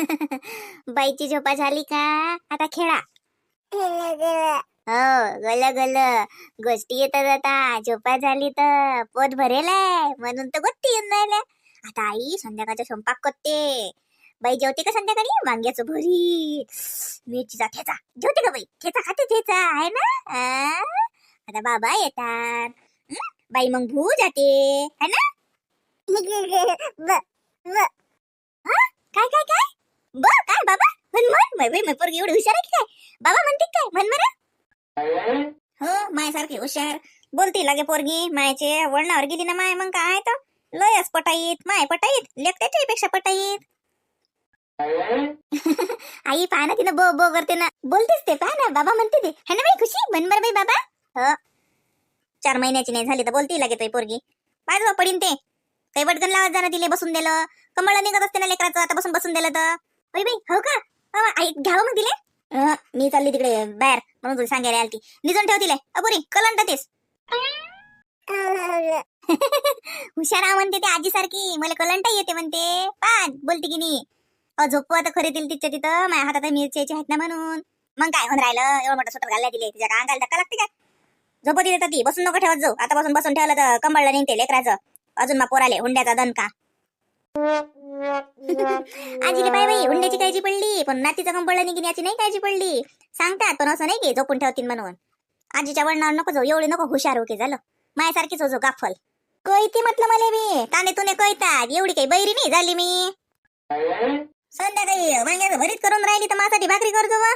बाईची झोपा झाली का? आता खेळा. हो गल गल. गोष्टी येतात आता. झोपा झाली तर पोट भरेल आहे. म्हणून तर गोष्टी येऊन राहिल्या. आता आई संध्याकाळचा स्वयंपाक करते. बाई जेवते का संध्याकाळी? वांग्याचं भरीत मिरचीचा ठेचा. जेवते का बाई? ठेचा खाते ठेचा. आहे ना? आता बाबा येतात? बाई मग भू जाते. है ना? काय काय काय? बर काय बाबा? म्हण म्हण मै पोरगी एवढी हुशार आहे की काय? बाबा म्हणते काय म्हण बरं हो मायासारखी हुशार. बोलती लागे पोरगी मायचे वळणावर गेली ना माय मग काय तर लयच पटाईत माय पटाईत लेखत्याच्या पेक्षा पटाईत. आई पहा ना तिनं बो बो करते ना. बोलतेच ते पहा ना बाबा म्हणते ते. है ना बाई खुशी? म्हण बाई बाबा? हो. चार महिन्याची नाही झाली तर बोलती लागे तो पोरगी. पाहिजे पडीन ते. काही बटकन लावत जाणं तिले बसून दिलं. कमळ निघत असते ना लेकराचं आता बसून बसून दिलं तर. बाई बाई हो का? आई घ्यावं मग तिले मी चालली तिकडे बाहेर म्हणून तुला सांगायला आलती. निजून ठेव तिले अपुरी कलंट तेच. हुशार आहे म्हणते ते आजी सारखी मला कलंट येते म्हणते. पान बोलते की नाही. झोपू आता तर खरे दिली तिच्या तिथं. माझ्या हातात मिरच्याची आहेत ना म्हणून. मग काय होऊन राहिलं? एवढं मोठं सुटर घालल्या दिले तिच्या का अंगाला. धक्का लागते का? झोपती तिथे ती बसून नको ठेवत जाऊ. आता बसून बसून ठेवलं तर कंबळला निघते लेकराचं. अजून मग पोराले हुंड्याचा दणका. आजीले बाय बाई हुंड्याची काळजी पडली पण नातीचा कंबळला निघीन याची नाही काळजी पडली. सांगतात पण असं नाही की झोपून ठेवतील म्हणून. आजीच्या वळणावर नको जाऊ एवढे नको हुशार हो की झालं. मायासारखीच होजो गाफल. कळती म्हटलं मला मी ताने तुने कळतात एवढी काही बैरी नाही झाली मी. संध्याकाळी वांग्याचं भरीत करून राहिली तर माझ्यासाठी भाकरी करतो वा.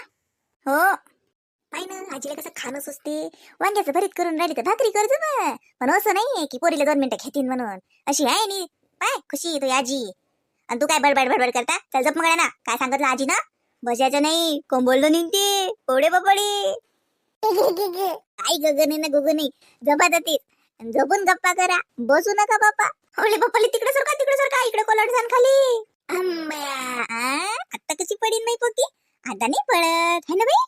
हो. पाय ना आजीला कसं खाणं सुचते वांग्याचं भरीत करून राहिली तर भाकरी करतो ना पण असं नाही की पोरीला दोन मिनिटं घेतीन म्हणून. अशी आहे नी. पाय कशी तुझी आजी. आणि तू काय बडबड बडबड करता? चल जप मग ना काय सांगितलं आजी ना बसायचं नाही. कोंबोललो निघते ओढे बपडे आई गगन ना गुगनी जपा जातीस झोपून गप्पा करा. बसू नका बापा ओले बापाली तिकडे सरका तिकडे सरका इकडे कोलट जाण खाली? आता कशी पडीन नाही पोकी आता नाही पडत. है ना बाई?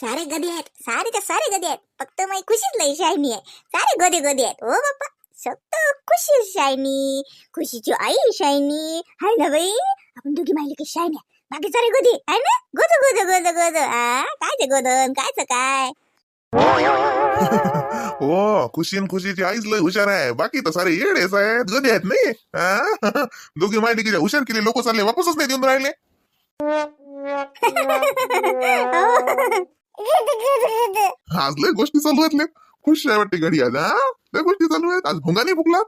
सारे गदे आहेत. सारे त्या सारे गदे आहेत. फक्त माई खुशीच लई शायनी आहे. सारे गदे गदे आहेत. ओ बाप्पा. फक्त खुशी शायनी खुशीची आई शायनी हाय ना बाई? आपण दोघी माहिली की शायनी. बाकी सारे गदे आहे ना? गोद गोद गोद गोद. आ काय ते गोदन कायच काय? हो खुशीन खुशीची आईच लय हुशार आहे. बाकी तर सारे येडेच आहेत गदे आहेत नाही? हा? दोघी माहिती की हुशार केले लोक चालले वापसच नाही देऊन राहिले. आज लय गोष्टी चालू आहेत लय खुश आहे वाटते गाडी आज हा? लय गोष्टी चालू आहेत. आज भोंगा नाही फुकला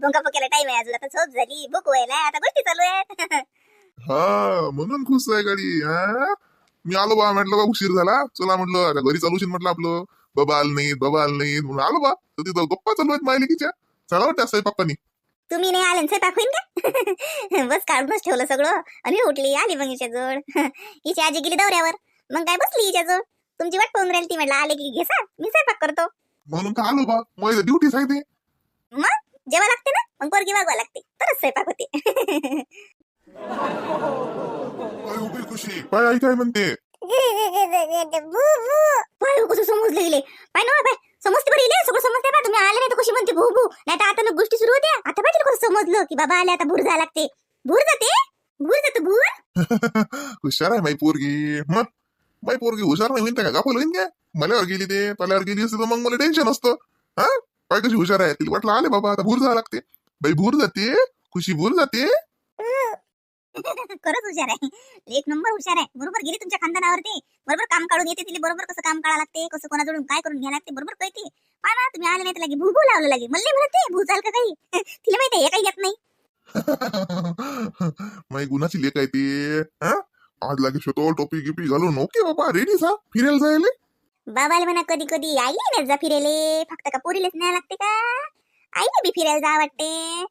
भोंगा पकेला टाइम आहे अजून. आता झोप झाली. भूक व्हायला. आता गोष्टी चालू आहेत. हा म्हणून खुश आहे गाडी हा? मी आलो बा. म्हटलं बा उशीर झाला. चला म्हटलं आता घरी चालूशील म्हटलं आपलं. बाबा आलं नाहीत बाबा आलं नाहीत. म्हणून आलो बा. तर तिथं गप्पा चालू आहेत मायलिकीच्या. चला वाटतं स्वयंपाकानी तुम्ही नाही आले स्वयंपाक होईन का? बस काढूनच ठेवलं सगळं. आणि उठली. आली मग हिच्या जवळ हिची आजी गेली दौऱ्यावर. मग काय बसली हिच्या जवळ तुमची वाट पाहून राहिली ती म्हटलं आले की घेसा मी स्वयंपाक करतो. म्हणून का आलो बा माझं ड्युटी आहे ते. मग? जेव्हा लागते ना? मग पोरगी वागवा लागते. तरच स्वयंपाक होते. काय उभी खुशी. काय आई काय म्हणते? पाय कसं समजले गेले पाय ना पाय. समजते बरं इले सगळं समजते बा. तुम्ही आले नाही तर कशी म्हणते भू भू नाही तर आता ना गोष्टी सुरू होत्या. आता पाहिजे कसं समजलं की बाबा आले आता भूर जायला लागते. भूर जाते? भूर जाते भूर? हुशार आहे माई पोरगी. मग? माई पोरगी हुशार नाही होईन का गाफल होईन काय? मल्यावर गेली ते पल्यावर गेली असते तर मग मला टेन्शन असतं. हा? काय कशी हुशार आहे तिला वाटलं आले बाबा आता भूर जावं लागते. बाई भूर जाते खुशी भूर जाते. खरंच हुशार आहे. एक नंबर हुशार आहे. बरोबर गेली तुमच्या खानदानावरती. बरोबर काम काढून येते तिला बरोबर कसं काम काढा लागते कसं कोणाजवळून काय करून घ्या लागते बरोबर कळते. पहा तुम्ही आले नाही तर लागे भू भू लावलं लागे. मल्ले म्हणते भू चाल का काही? तिला माहिती आहे काही येत नाही. माई गुणाची लेख आहे ते. हा? आज लागे शोतो टोपी गिपी घालून ओके बाबा रेडी सा? फिरायला जायले? बाबाला म्हणा कधी कधी आईला नाही जा फिरायले. फक्त का पोरीलेच नाही लागते का? आईला बी फिरायला जा वाटते.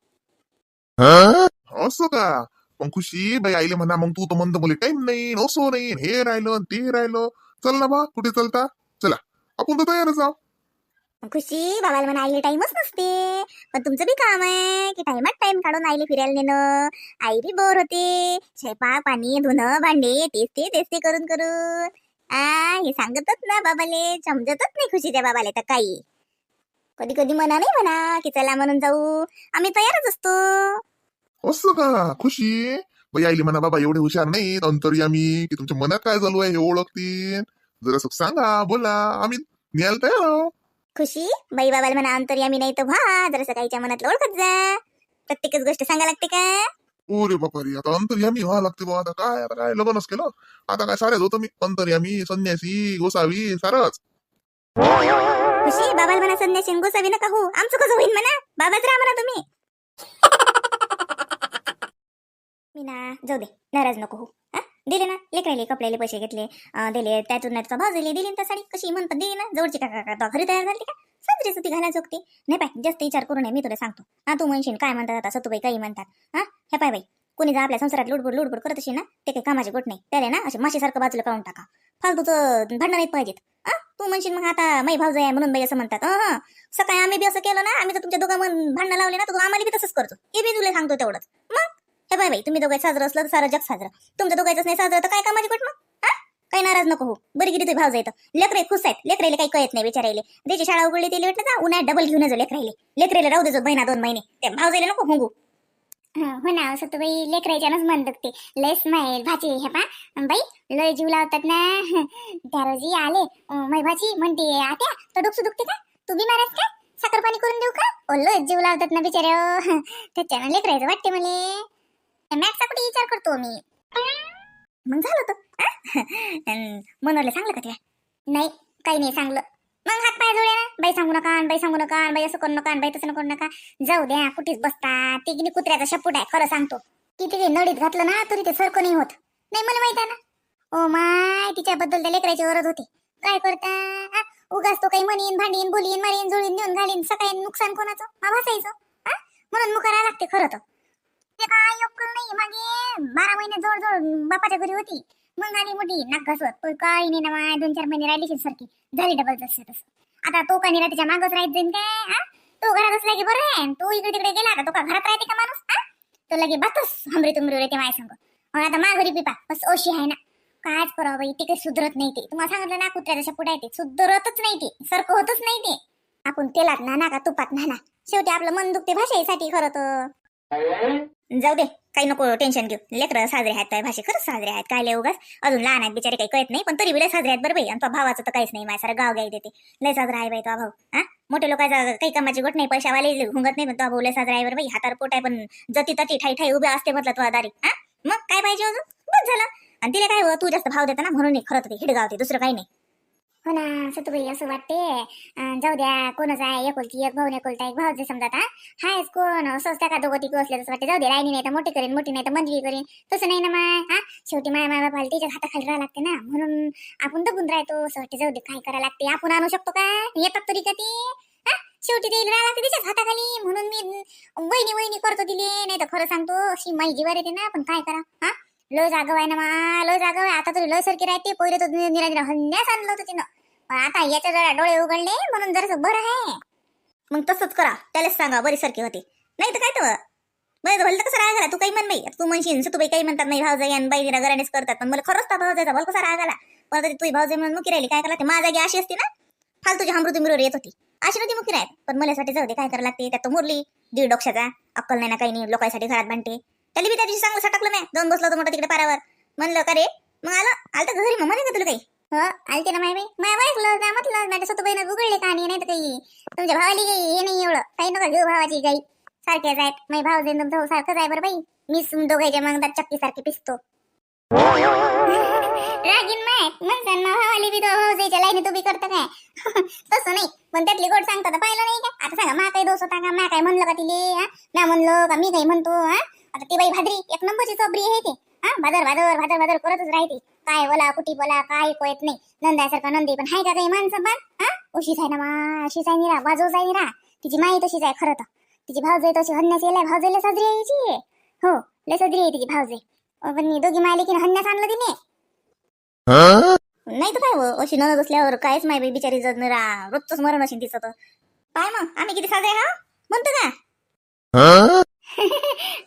असं का? पण खुशी बाई आईले म्हणा मग तू तर म्हणतो मला टाइम नाही असं नाही हे राहिलं ते राहिलं. चल ना बा कुठे चलता? चला आपण तर तयारच आहोत. खुशी बाबाला म्हणा आईले टाइमच नसते. पण तुमचं बी काम आहे की टाइमात टाइम काढून आईले फिरायला नेणं. आई बी बोर होते. स्वयंपाक पाणी धुणं भांडे तेच ते तेच ते करून करून. आ हे सांगतच ना बाबाले समजतच नाही खुशीच्या बाबाले तर काही. कधी कधी म्हणा नाही म्हणा की चला म्हणून जाऊ. आम्ही तयारच असतो. असं का? खुशी? बाई आईली म्हणा बाबा एवढे हुशार नाहीत आम्ही की तुमच्या मनात काय चालू आहे हे ओळखतील. जरा सांगा बोला. आम्ही न्यायला तयार आहोत. खुशी? बाई बाबाला म्हणा अंतर्यामी नाही तर व्हा जरासं काहीच्या मनातलं ओळखत जा. प्रत्येकच गोष्ट सांगा लागते का? ओरे बापा रे आता अंतर्यामी व्हा लागते बा आता काय आता काय लग्नच केलं? आता काय साऱ्याच होतं मी अंतर्यामी संन्यासी गोसावी सारच. खुशी बाबाला म्हणा संन्यासी आणि गोसावी नका हो आमचं कसं होईल म्हणा? बाबाच राहा म्हणा तुम्ही. मी ना जाऊ दे नाराज नको हा दिले ना लेकराले कपड्याले पैसे घेतले दिले त्यातून भाव दिले दिली ना त्या साडी कशी म्हणतात दिली ना जवळची काका का- का घरी तयार झाली का? साजरीच ती घालायला जोगते नाही पाय जास्त विचार करू नये मी तुला सांगतो. हा तू म्हणशील काय म्हणतात आता सतुबाई काही म्हणतात. हा हे पाय बाई कोणी जर आपल्या संसारात लुडबुड लुडबुड करत असेल ना ते काही कामाचे गोट नाही. त्याला ना असे माशीसारखं बाजूला काढून टाका. फालतूचं भांडण नाही पाहिजेत. हा तू म्हणशील मग आता मै भाऊ आहे म्हणून बाई असं म्हणतात. हा. सकाळी आम्ही बी असं केलं ना आम्ही तर तुमच्या दोघं भांडणं लावले ना तर तू आम्हाला बी तसंच करतो. हे बी तुला सांगतो तेवढंच. तर बाय बाई तुम्ही दोघं साजरं असलं तर सारं जग साजरं. तुमचं दोघांचंच नाही साजरं तर काय कामाची गोट मग? काही नाराज नको हो बरी किती भाव जायचं लेकरे खुश आहेत. लेकरेले काही कळत नाही बिचारायले. त्याची शाळा उघडली ते भेटलं जा उन्हाळ्यात डबल घेऊन जाऊ लेकरायले. लेकरेला राहू देजो महिना दोन महिने. ते भाव जायला नको होंगू. हो ना असं तर बाई लेकरायच्यानंच मन दुखते लय माहेर भाची हे पा बाई लय जीव लावतात ना. त्या रोजी आले मै भाची म्हणते आत्या तर डोकसं दुखते का? तू मारत का? साखर पाणी करून देऊ का? ओ लय जीव लावतात ना बिचारे त्याच्यानं लेकरायचं वाटते मला. मॅथचा कुठे विचार करतो मी? मग झालं तर मनोरला सांगलं का तुला? नाही काही नाही सांगलं. मग हात पाय जोडे बाई सांगू नका बाई सांगू नका बाई असं करू नका बाई तसं करू नका. जाऊ द्या कुठेच बसता. ते किती कुत्र्याचा शपूट आहे खरं सांगतो. किती ते नडीत घातलं ना तरी ते सरकं नाही होत. नाही मला माहीत आहे ना. ओ माय तिच्याबद्दल त्या लेकराची गरज होती. काय करता? उगाच तो काही म्हणीन भांडीन बोलीन मारीन जुळीन नेऊन घालीन सकाळी नुकसान कोणाचं? हा भासायचं. हा? म्हणून मुकारा लागते खरं तर. ते काय अक्कल नाही. मागे बारा महिने जोड जोड बापाच्या घरी होती. मग आली मोठी नाक घासवत. पण काही नाही ना माय दोन चार महिने राहिली सारखी झाली डबल जसं तसं. आता तो का निरा तिच्या मागच राहत जाईन काय? हा? तो घरात असला की बरं आहे. तो इकडे तिकडे गेला का तो का घरात राहते का माणूस? हा? तो लगे बातच हमरी तुमरी ते माय सांग. मग आता माघरी पिपा. बस ओशी आहे ना. कायच करावं बाई ते काही सुधरत नाही ते. तुम्हाला सांगितलं ना कुत्र्याच्या पुढे ते. सुधरतच नाही ते. सारखं होतच नाही ते. आपण तेलात ना ना का तुपात ना ना शेवटी आपलं मन दुखते भाषेसाठी खरं तर. जाऊ दे काही नको टेन्शन घेऊ. लेकर साजरे आहेत काय भाषे खरंच साजरे आहेत. काय लय उगाच. अजून लहान आहेत बिचारे काही कळत नाही पण तरी बी साजरे आहेत बरं बाई. आणि भावाचं तर काहीच नाही माझ्या सारं गाव गाई देते. लय साजरा आहे बाई तो भाऊ हा? मोठे लोकांचा काही कामाची गोट नाही पैशावाले हुंगत नाही पण तो भाऊ लय साजरा आहे बरं बाई. हातावर पोट आहे पण जती तटी ठाई ठाई उभे असते म्हटलं तो दारी हा? मग काय पाहिजे अजून? बस झालं. आणि तिला काय हो, तू जास्त भाव देता ना म्हणून नाही खरं तर ते हिडगावते दुसरं काही नाही. हो ना सतुबाई असं वाटते जाऊ द्या कोणच आहे एकुलती एक भाऊ एकुलता एक भाऊ समजा आता हायच कोण? असंच त्या का दोघं तिघं असले तसं वाटते जाऊ दे राहिली नाही तर मोठी करेन मोठी नाही तर मंजवी करेन. तसं नाही ना माय हा? शेवटी माय माय बापाला तिच्या हाताखाली राहावं लागते ना. म्हणून आपण दबून राहतो. असं वाटते जाऊ दे काय करावं लागते आपण आणू शकतो का? येतात तरी का ते? हा? शेवटी ते राहावं लागते तिच्याच हाताखाली. म्हणून मी वहिनी वहिनी करतो दिले नाही तर खरं सांगतो अशी माई जीवार येते ना पण काय करा? हा? लय जागव आहे ना मा लय जागव आहे आता तरी लय सरकी राहते. पहिले तो निरा हन्यास आणलं होतं तिनं. पण आता याच्या जरा डोळे उघडले म्हणून जरासं बरं आहे. मग तसंच करा त्यालाच सांगा बरी सारखी होते. नाही तर काय तर बरं भलं तर कसं राग आला तू काही म्हण बाई. तू म्हणशील तू बाई काही म्हणतात नाही भाऊजाई आणि बाई तिला घरानेच करतात. पण मला खरंच तर भाऊ जायचा भल कसा राग आला. पण तरी तू भाऊजाई म्हणून मुकी राहिली काय करा ते माझा जागी अशी असते ना फालतूची हमृती मिरवर येत होती. अशी नव्हती मुकी राहत. पण मलासाठी जाऊ दे काय करायला लागते? त्यात तो मुरली दीड डोक्षाचा अक्कल नाही ना काही नाही लोकांसाठी घरात बांधते त्याला बी त्या दिवशी चांगलं सटकलं नाही जाऊन बसलो होतो मोठं तिकडे पारावर. म्हणलं का रे? मग आलं आलं तर घरी मग म्हणे का तुला काही? हो आलते ना माय बाई माय ऐकलं ना म्हटलं माझ्या स्वतः उघडले का नाही तर काही. तुमच्या भावाली काही हे नाही एवढं. काही नका घेऊ भावाची गाई सारखेच आहेत. माझी भाऊ देईन भाऊ सारखंच आहे बरं बाई. मी दोघांच्या मग चक्की सारखी पिसतो. रागीन माय. म्हणसान ना भावाली बी तो लाईनी तू करता काय? तसं नाही. पण त्यातली गोड सांगता तर पाहिलं नाही का? आता सांगा मा काही दोष होता का? मा काय म्हणलं का तिले? हा? ना म्हणलं का मी काही म्हणतो? हा? आता ती बाई भादरी एक नंबरची चोबरी आहे ते. हा? भादर भादर भादर भादर करतच राहते. काय बोला कुठी बोला काय कळत नाही. नंदासारखा नंदी पण हाय का काही माणसं पण? हा? अशीच आहे ना मा अशीच आहे निरा बाजूच आहे निरा. तिची माई तशीच आहे खरं तर. तिची भावजाई तशी हन्यास येलाय भावजाईला साजरी हिची हो लय साजरी आहे तिची भावजाई अं, पण मी दोघी मायले की हन्यास आणलं तिने. नाही तर काय हो अशी ननद असल्यावर कायच माय बाई बिचारी जगणरा रोजच मरण असेल तिचं तर काय मग आम्ही किती साजरे हा म्हणतो का?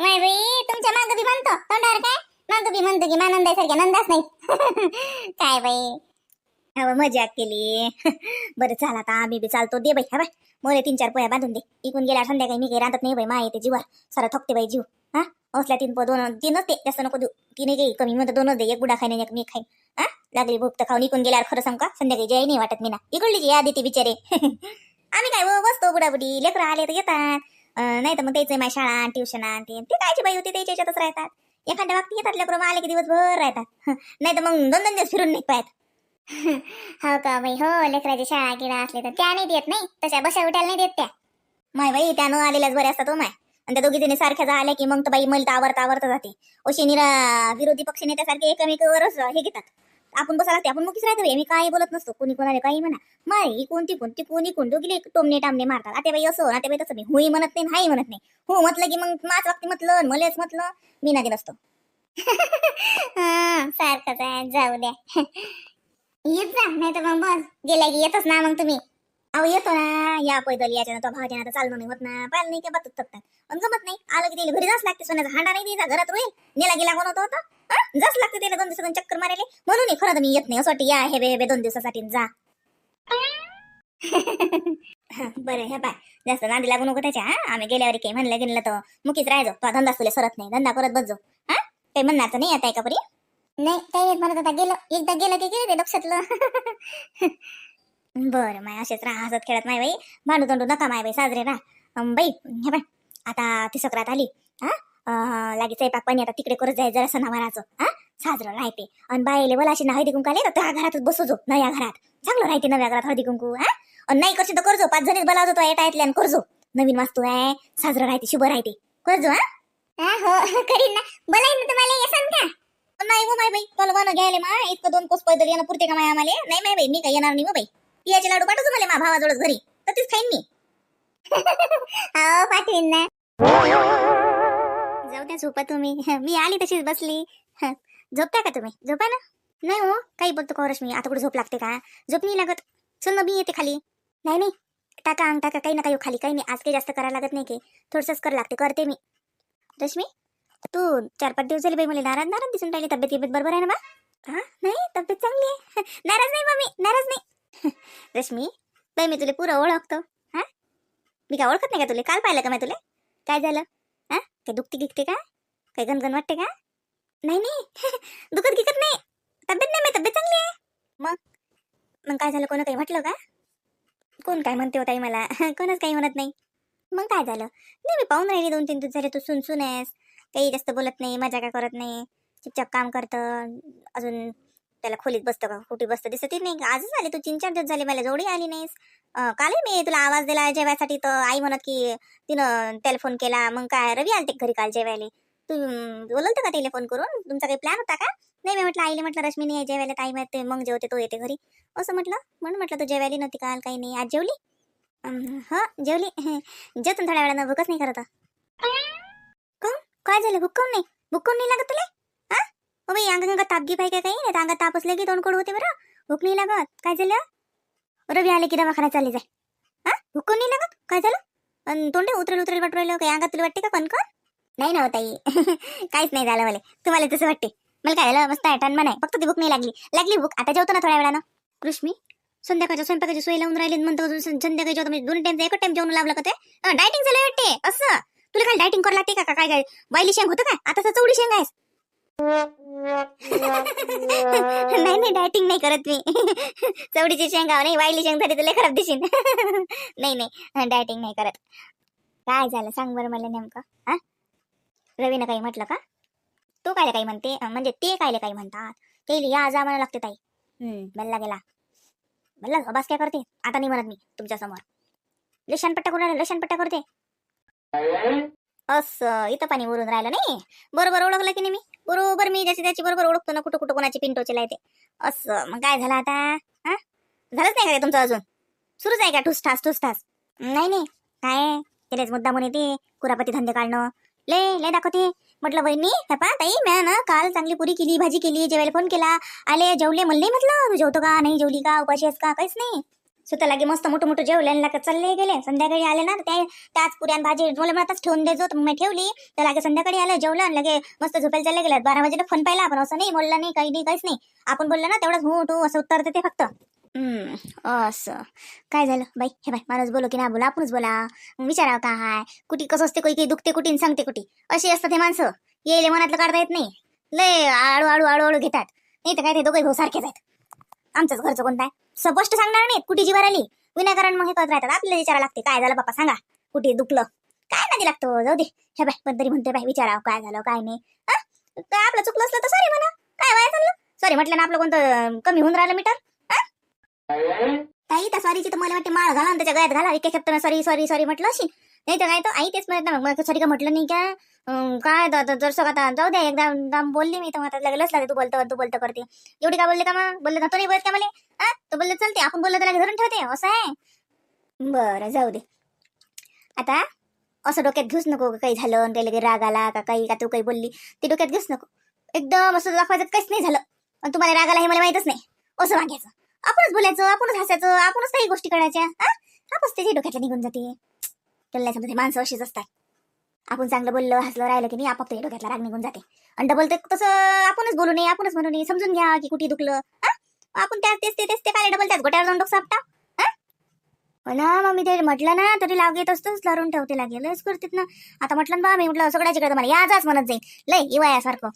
माय बाई तुमच्या मागं बी म्हणतो तोंडावर काय? मागं बी म्हणतो की मानंदासारख्या नंदाच नाही काय बाई? अहो मजाक केली. बरं चाल आता आम्ही बी चालतो. दे बाई हा बाय. मोरे तीन चार पोया बांधून दे. इकून गेल्या संध्याकाळी मी काही रांधत नाही बाई मा येते जीवार सारा थकते बाई जीव. हा? असल्या तीन पो दोन तीनच दे. जास्त नको देऊ. तीन घे. कमी म्हणतो दोनच दे. एक बुडा खाईन आणि एक मी खाईन. हा? लागली भूक तर खाऊन इकून गेल्यावर खरं सांग का? संध्याकाळी जय नाही वाटत मी ना इकडली जी यादी ती बिचारे. आम्ही काय बसतो बुडाबुडी लेकरं आले तर येतात. नाही तर मग त्याचं माझ्या शाळा ट्युशन आणते ते. कायची बाई होती? त्याच्या याच्यातच राहतात. एखाद्या बाबतीत येतात लेकरं आले की दिवसभर राहतात. नाही तर मग दोन दोन दिवस फिरून नाही पाहत हो का बाई? हो लेकराची शाळा किडा असले तर त्या नाही देत नाही. तशा बशा उठायला नाही देत त्या. माय बाई त्या न आलेल्याच बऱ्या असतात हो माय. आणि त्या दोघी जणी सारख्या आल्या की मग तर बाई मला तर आवडता आवडता जाते. अशी निरा विरोधी पक्ष नेत्यासारखे एकमेकावरच हे घेतात. आपण बसा लागते आपण मुकीच राहतो. मी काही बोलत नसतो. कोणी कोणाला काही म्हणा. माय कोणती कोणती कोणी कोण दोघीले टोमणे टामणे मारतात. आता बाई असो आता बाई तसं नाही. हुई म्हणत नाही हाही म्हणत नाही. हो म्हटलं की मग माच वागते म्हटलं मलेच म्हटलं मी नादी नसतो सारखंच आहे. जाऊ द्या. येत जा नाही तर मग बस. गेल्या की येतच ना मग तुम्ही. अहो येतो ना. या पैदल याच्या तो भावाच्या आता चालणं नाही होत ना. पाहिलं नाही का बतत तपतात पण जमत नाही. आलं की घरी जाच लागते. सोन्याचा हांडा नाही द्यायचा. घरात रोईल नेला गेला कोण होतो होता? जाच लागते त्याला दोन दिवसातून चक्कर मारायला? म्हणून खरं तर मी येत नाही. असं वाटतं या हे बे हे बे दोन दिवसासाठी जा. बरं हे बाय जास्त नादी लागू नको त्याच्या हा. आम्ही गेल्यावर काही म्हणलं गेलं तर मुकीच राहायचो. तो धंदा तुला सरत नाही. धंदा करत बसजो. हा? काही म्हणणार नाही आता का परी. नाही काही म्हणत होता गेलो. एकदा गेलं की गेले ते लक्षातलं. बरं माय असेच राहा. हसत खेळत माय बाई. भांडू तंडू नका माय बाई. साजरे राहा. बाई हे बाय आता ती सक्रात आली. हा? लागी स्वयंपाक पाणी आता तिकडे करत जाय जरा सणावाराचं हा? साजरं राहते. आणि बाईले बोला अशी हळदी कुंकू आले तर त्या घरातच बसवतो नव्या घरात. चांगलं राहते नव्या घरात हळदी कुंकू हा? आणि नाही करशील तर करजो पाच जणीच बोलावतो तो आणि करजो नवीन वास्तू आहे साजरं राहते शुभ राहते. करजो हा? हो करीन ना. बोलाय ना तुम्हाला येसान का नाही हो माय बाई. तुला वन घ्यायला मा इतकं दोन कोस पैदल येणं पुरते का माय आम्हाला? नाही माय बाई मी काही येणार नाही हो बाई. पियाचे लाडू पाठवतो मला मा भावाजवळच घरी. तर तीच खाईन मी. हो पाठवीन ना. जाऊ द्या झोपा तुम्ही. मी आली तशीच बसली. झोपता का तुम्ही? झोपा ना. नाही हो काही बोलतो का रश्मी आता कुठे झोप लागते का? झोप नाही लागत. चल ना मी येते खाली. नाही नाही. टाका अंग टाका. काही ना काही हो खाली. काही नाही. आज काही जास्त करायला लागत नाही की. थोडंसंच करा लागते. करते मी. रश्मी तू चार पाच दिवस झाले बाई मला नाराज नाराज दिसून राहिली. तब्येत तब्येत बरोबर आहे ना बा? हा? नाही तब्येत चांगली आहे. नाराज नाही मम्मी नाराज नाही. रश्मी बाई मी तुला पुरं ओळखतो. हा? मी काय ओळखत नाही का तुला? काल पाहिलं का मी तुला? काय झालं? हां? काही दुखते गिकते का? काही गणगण वाटते का? नाही नाही. दुखत गिकत नाही. तब्येत नाही मी तब्येत चांगली आहे. मग? मग काय झालं? कोण काही म्हटलं का? कोण काय म्हणते होताई मला? कोणच काही म्हणत नाही. मग काय झालं? नाही मी पाहून राहिली दोन तीन दिवस झाले तू सुन सुन आहेस काही जास्त बोलत नाही मजा काय करत नाही. चुपचाप काम करतं. अजून त्याला खोलीत बसतं का? कुठे बसतं दिसत नाही आजच आली तू तीन चार दिवस झाले मला जवळी आली नाहीस. अं, कालही मी तुला आवाज दिला जेवायसाठी तर आई म्हणत की तिनं टेलिफोन केला मग काय रवी आलते घरी काल जेवायला? तू अं, बोलवलं का टेलिफोन करून? तुमचा काही प्लॅन होता का? नाही मी म्हटलं आईले म्हटलं रश्मीने आहे जेवायला ताई माहिती मग जेवते तो येते घरी. असं म्हटलं म्हणून म्हटलं तू जेवायली नव्हती काल काही नाही. आज जेवली? अं, जेवली. जेवतून थोड्या वेळानं भूकच नाही करत. कोण? काय झालं? भूक नाही? भूक नाही लागत तुला? हो बाई अंग अंग ताप घे पाहिजे काही? नाही तर अंगात ताप असले की तोंड कोड होते बरं. भूक नाही लागत. काय झालं? रवी आले की दवाखाना चालले जाय. हा? भूक नाही लागत? काय झालं? अन तोंडे उतरेल उतरेल वाटू राहिलं काही अंगात तुला वाटते का कणकण? नाही ना हो ताई. काहीच नाही झालं मला. तुम्हाला तसं वाटते. मला काय झालं? मस्त आहे टन फक्त ती भूक नाही लागली. लागली भूक. आता जेवतो ना थोड्या वेळानं. कृष्मी संध्याकाळच्या स्वयंपाकाची सोय लावून राहिली म्हणतो संध्याकाळी जेवतो. म्हणजे दोन टाइम एक टाइम जेवण लावलं का ते? डायटिंग झालं वाटते. असं. तुला काय डायटिंग करावं लागते का? काय काय वाईली शेंग होतं काय? आता तर चवडी शेंग आहेस. नाही नाही डायटिंग नाही करत मी. चवडीची शेंगाव नाही वाईली शेंग झाली तुला खराब दिशीन नाही नाही डायटिंग नाही करत. काय झालं? सांग बरं मला नेमकं हा? रवीनं काही म्हटलं का? तो काय काही म्हणते? म्हणजे ते कायले काही म्हणतात? ते या जा म्हणा लागते ताई. हम्म. बल्ला गेला. बल्ला बस काय करते? आता नाही म्हणत मी तुमच्यासमोर लशानपट्टा करून राहिलं लशानपट्टा करते. असं इथं पाणी भरून राहिलं नाही? बरोबर ओळखलं की नाही मी? बरोबर मी ज्याची त्याची बरोबर ओळखतो ना कुठं कुठं कोणाची पिंटोचे लायते असं मग काय झालं आता? हा? झालंच नाही का तुमचं अजून? सुरूच आहे का ठुसठास ठुसठास? नाही नाही. काय? त्यालाच मुद्दा म्हणून येते. कुरापती धंदे काढणं. ले लय दाखवते. म्हटलं बहिणी हे पा ताई म्या ना काल चांगली पुरी केली भाजी केली जेवायला फोन केला. आले जेवले म्हणले म्हटलं तू जेवतो का? नाही जेवली का? उपाशी आहेस का? काहीच नाही. स्वतः लागे मस्त मोठं मोठं जेवलं आणि लागे चालले गेले. संध्याकाळी आले ना त्या त्याच पुऱ्यान भाजी मला म्हणतच ठेवून द्यायचो तर मी ठेवली. तर लागे संध्याकाळी आलं जेवलं लगे मस्त झोपायला चालले गेले. बारा वाजेला फोन पाहिला आपण असं नाही बोललं नाही काही नाही काहीच नाही. आपण बोललं ना तेवढंच हो तू असं उत्तर देते फक्त. हम्म, असं. काय झालं? बाई हे बाई माणूस बोलो की ना बोला आपणच बोला. विचारावं काय हाय? कुठे कसं असते काही काही दुखते कुठे सांगते कुठे? अशी असतात हे माणसं. येले मनातलं काढता येत नाही. लय आळू आळू आळू आळू घेतात. नाही तर काय ते दोघे भाऊ सारखेच आहेत. आमचंच घरचं कोणता आहे? स्पष्ट सांगणार नाहीत कुठे जीवार आली. विनाकारण मग हे करत राहतात. आपल्याला विचारा लागते काय झालं बाप्पा? सांगा. कुठे दुखलं? काय नाही लागतो हो, जाऊ दे. हे बाय पण तरी म्हणते बाय विचारा काय झालं काय नाही. हा? आपलं चुकलं असलं तर सॉरी म्हणा. काय वाया चाललं? सॉरी म्हटलं ना आपलं कोणतं कमी होऊन राहिलं मीटर ताई त्या सॉरीची तर मला वाटते माळ घाला त्याच्या गळ्यात घाला. एक शब्दानं सॉरी सॉरी सॉरी म्हटलं अशी. नाही तर काय तर आई तेच म्हणत ना मग सॉरी का म्हटलं नाही का? काय जर सगळं आता जाऊ द्या एकदा एकदा बोलली मी तर आता लगेच लागेल तू बोलतो तू बोलतो करते. एवढी का बोलले का मग बोलले ना तो नाही बोलत का मला हा तो बोलले चलते आपण बोललं तर धरून ठेवते असं आहे? बरं जाऊ दे. आता असं डोक्यात घेऊच नको का काही झालं आणि त्याला राग आला का काही का तू काही बोलली ते डोक्यात घेऊच नको. एकदम असं दाखवायचं काहीच नाही झालं. आणि तुम्हाला राग आला हे मला माहीतच नाही. असं वागायचं. आपणच बोलायचं आपणच हसायचं आपणच काही गोष्टी करायच्या हा आपणच त्याच्या डोक्यातल्या निघून जाते. तुला नाही समजत हे माणसं अशीच असतात. आपण चांगलं बोललं हसलं राहिलं की नाही आपाप त्याच्या डोक्यातला राग निघून जाते. आणि डबल ते तसं आपणच बोलू नये आपणच म्हणू नये समजून घ्या की कुठे दुखलं हा? आपण त्यात तेच ते तेच ते काय डबल त्याच गोट्यावर जाऊन डोकं आपटा हो? ना मग मी ते म्हटलं ना तरी लाव घेत असतोच लरून ठेवते लागेल लयच करतेत ना. आता म्हटलं ना बा मी म्हटलं सगळ्याच्या मला या जाच म्हणत जाईल लय इवायासारखं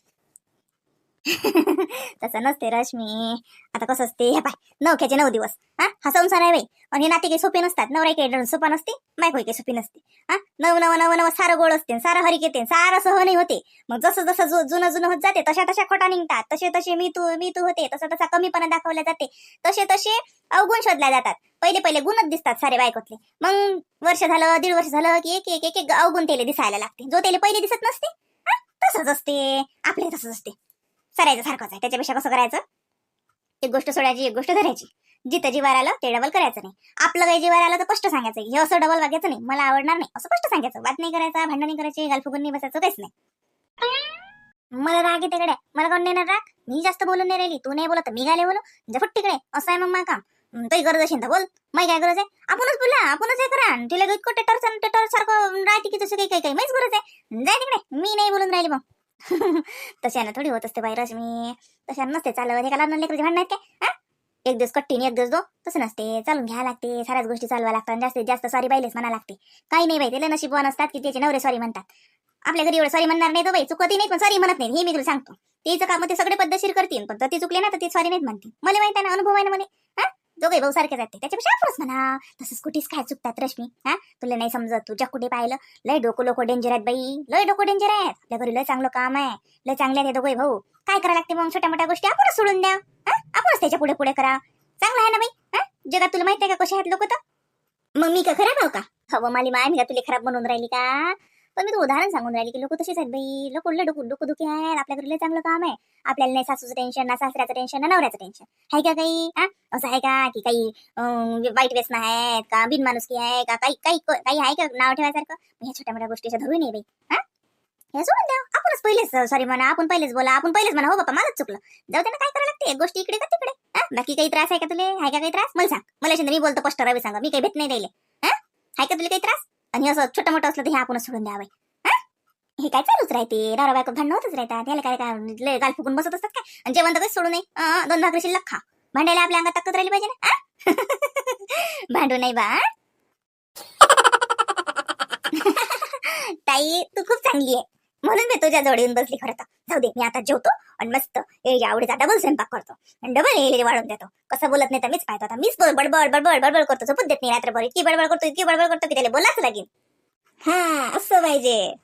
तसं नसते रश्मी. आता कसं असते? हे पाय नवख्याचे नऊ दिवस. हा? हा संसार आहे बाई. आणि हे नाते काही सोपे नसतात. नवरा काही सोपा नसते बायको काही सोपी नसते. हा? नव नव नव नव सारं गोड असते सारं हरिक येते सारं सहनही होते. मग जसं जसं जुनं जुनं होत जाते तशा तशा खोटा निघतात. तसे तसे मी तू मी तू होते तसा तसा कमीपणा दाखवला जाते. तसे तसे अवगुण शोधल्या जातात. पहिले पहिले गुणच दिसतात सारे बायकोतले. मग वर्ष झालं दीड वर्ष झालं की एक एक एक अवगुण तेले दिसायला लागते. जो तेले पहिले दिसत नसते तसंच असते. आपले तसंच असते. सरायचं सारखंच आहे. त्याच्यापेक्षा कसं करायचं? एक गोष्ट सोडायची एक गोष्ट धरायची. जिथं जीवार आलं ते डबल करायचं नाही. आपलं काही जीवार आलं तर स्पष्ट सांगायचं. हे असं डबल वागायचं नाही. मला आवडणार नाही. असं स्पष्ट सांगायचं. वाद नाही करायचा भांडण नाही करायचे गालफुगून नाही बसायचं काहीच नाही. मला राग येते कडे मला कोण नेणार राग? मी जास्त बोलून नाही राहिली. तू नाही बोलत तर मी गाले बोलू. म्हणजे तिकडे. असं आहे मग मा काम. हं, गरज असेल तर बोल. मग काय गरज आहे? आपणच बोला आपणच हे करा. तिला इतकं टेटर टेटर सारखं राहते की तसं काही काही काही. माहीच गरज आहे. जाय तिकडे. मी नाही बोलून राहिली मग. तशानं थोडी होत असते बाई रश्मी. तशानं नसते चालवत एका लहान लेकराचे भांडण आहेत काय? हा? एक दिवस कट्टीने एक दिवस दो. तसं नसते. चालून घ्या लागते. साऱ्याच गोष्टी चालवा लागतात. जास्तीत जास्त सॉरी बाईलेच म्हणा लागते. काही नाही बाई त्याला नशीबवान असतात की त्याचे नवरे सॉरी म्हणतात. आपल्या घरी एवढं सॉरी म्हणणार नाही तो बाई. चुकती नाही पण सॉरी म्हणत नाही हे मी तुला सांगतो. तेच काम ते सगळे पद्धतशीर करतील. पण ती चुकले ना तर ते सॉरी नाहीत म्हणते मला माहिती आहे ना अनुभव आहे ना मला. हा? दोघे भाऊ सारखे जाते. त्याच्यापेक्षा आपणच म्हणा तसंच कुठेच काय चुकतात रश्मी? हा? तुला नाही समजत. तुझ्या कुठे पाहिलं? लय डोकं लोक डेंजर आहेत बाई. लय डोकं डेंजर आहेत. आपल्या घरी लय चांगलं काम आहे. लय चांगले आहेत दोघे भाऊ. काय करावं लागते मग? छोट्या मोठ्या गोष्टी आपणच सोडून द्या. हा? आपणच त्याच्या पुढे पुढे करा. चांगलं आहे ना बाई? हा? जगात तुला माहिती आहे का कसे आहेत लोक तर? मग मी का? खराब आहो का? हवं माली माय मी का तुला खराब बनवून राहिली का? पण मी तू उदाहरण सांगून राहिली की लोक तसेच आहेत बाई. लोक उडले डोकं डोकं दुखी आहेत. आपल्या लय चांगलं काम आहे. आपल्याला नाही सासूचं टेन्शन ना सासऱ्याचं टेन्शन ना नवऱ्याचं टेन्शन आहे का काही? हा? असं आहे का? की काही अं, वाईट व्यसन आहेत का? बिनमानुसकी आहे का? काही काही काही आहे का नाव ठेवायसारखं? ह्या छोट्या मोठ्या गोष्टीच्या धरू नाही बाई. हा? हे सोडून द्या. आपणच पहिलेच सॉरी म्हणा आपण पहिलेच बोला आपण पहिलेच म्हणा. हो बाबा मलाच चुकलं. जाऊ त्यांना काय करावं लागते? एक गोष्टी इकडे का तिकडे? बाकी काही त्रास आहे का तुले? आहे का काही त्रास? मला सांग. मला शिंदे मी बोलतो स्पष्ट रवी सांगा. मी काही भेट नाही राहिले हा? आहे का तुला काही त्रास? आणि असं छोटं मोठं असलं तर हे आपणच सोडून द्यावं. हा? हे काय चालूच राहते? दारा बायको भांडण होतच राहतात. याला काय काय लय गाल फुकून बसत असतात काय? आणि जेवण तर सोडू नये. दोन भाकरी शिल्लक खा. भांडायला आपल्या अंगात ताकद राहिली पाहिजे ना? भांडू नाही बा ताई तू खूप चांगली आहे. म्हणून मी तुझ्या जवळ येऊन बसली खरं तर. जाऊ दे मी आता जेवतो आणि मस्त ए आवडीचा डबल स्वयंपाक करतो. आणि डबल हे वाढून देतो. कसं बोलत नाही तर मीच पाहतो. आता मीच बोल- बडबड बडबड बडबड करतो. झोपत देत नाही रात्रभर. इतकी बडबड करतो इतकी बडबड करतो की त्याला बोलाच लागेल. हा असं पाहिजे.